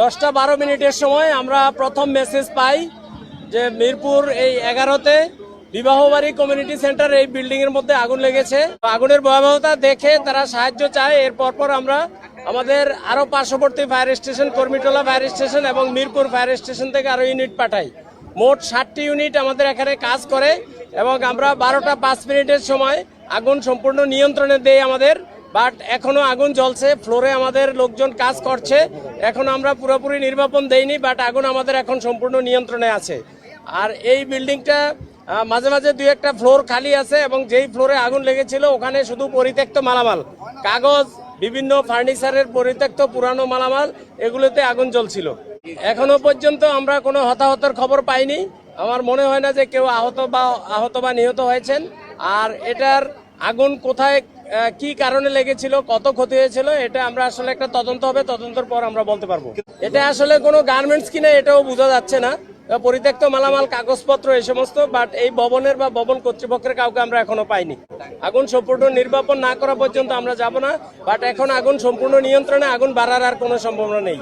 দশটা বারো মিনিটের সময় আমরা প্রথম মেসেজ পাই যে মিরপুর এই এগারোতে বিবাহবাড়ি কমিউনিটি সেন্টার এই বিল্ডিং এর মধ্যে আগুন লেগেছে। আগুনের ভয়াবহতা দেখে তারা সাহায্য চায়। এর পরপর আমরা আমাদের আরও পার্শ্ববর্তী fire station Kurmitola fire station এবং মিরপুর ফায়ার স্টেশন থেকে আরও ইউনিট পাঠাই। মোট ষাটটি ইউনিট আমাদের এখানে কাজ করে এবং আমরা বারোটা পাঁচ মিনিটের সময় আগুন সম্পূর্ণ নিয়ন্ত্রণে দেই আমাদের বাট এখনও আগুন জ্বলছে, ফ্লোরে আমাদের লোকজন কাজ করছে। এখন আমরা পুরোপুরি নির্বাপন দেইনি, বাট আগুন আমাদের এখন সম্পূর্ণ নিয়ন্ত্রণে আছে। আর এই বিল্ডিংটা মাঝে মাঝে দুই একটা ফ্লোর খালি আছে এবং যেই ফ্লোরে আগুন লেগেছিল, ওখানে শুধু পরিত্যক্ত মালামাল। কাগজ, বিভিন্ন ফার্নিচারের পরিত্যক্ত পুরানো মালামাল, এগুলোতে আগুন জ্বলছিল। এখনও পর্যন্ত আমরা কোনো হতাহতের খবর পাইনি। আমার মনে হয় না যে কেউ আহত বা আহত বা নিহত হয়েছেন। আর এটার আগুন কোথায় কি কারণে লেগেছিল, কত ক্ষতি হয়েছিল, এটা আমরা আসলে একটা তদন্ত হবে, তদন্তের পর আমরা বলতে পারব। এটা আসলে কোনো গার্মেন্টস কিনা, এটাও বোঝা যাচ্ছে না। পরিত্যক্ত মালামাল, কাগজপত্র, এই সমস্ত বাট এই ভবনের বা ভবন কর্তৃপক্ষের কাউকে আমরা এখনও পাইনি। আগুন সম্পূর্ণ নির্বাপন না করা পর্যন্ত আমরা যাব না বাট এখন আগুন সম্পূর্ণ নিয়ন্ত্রণে, আগুন বাড়ার আর কোনো সম্ভাবনা নেই।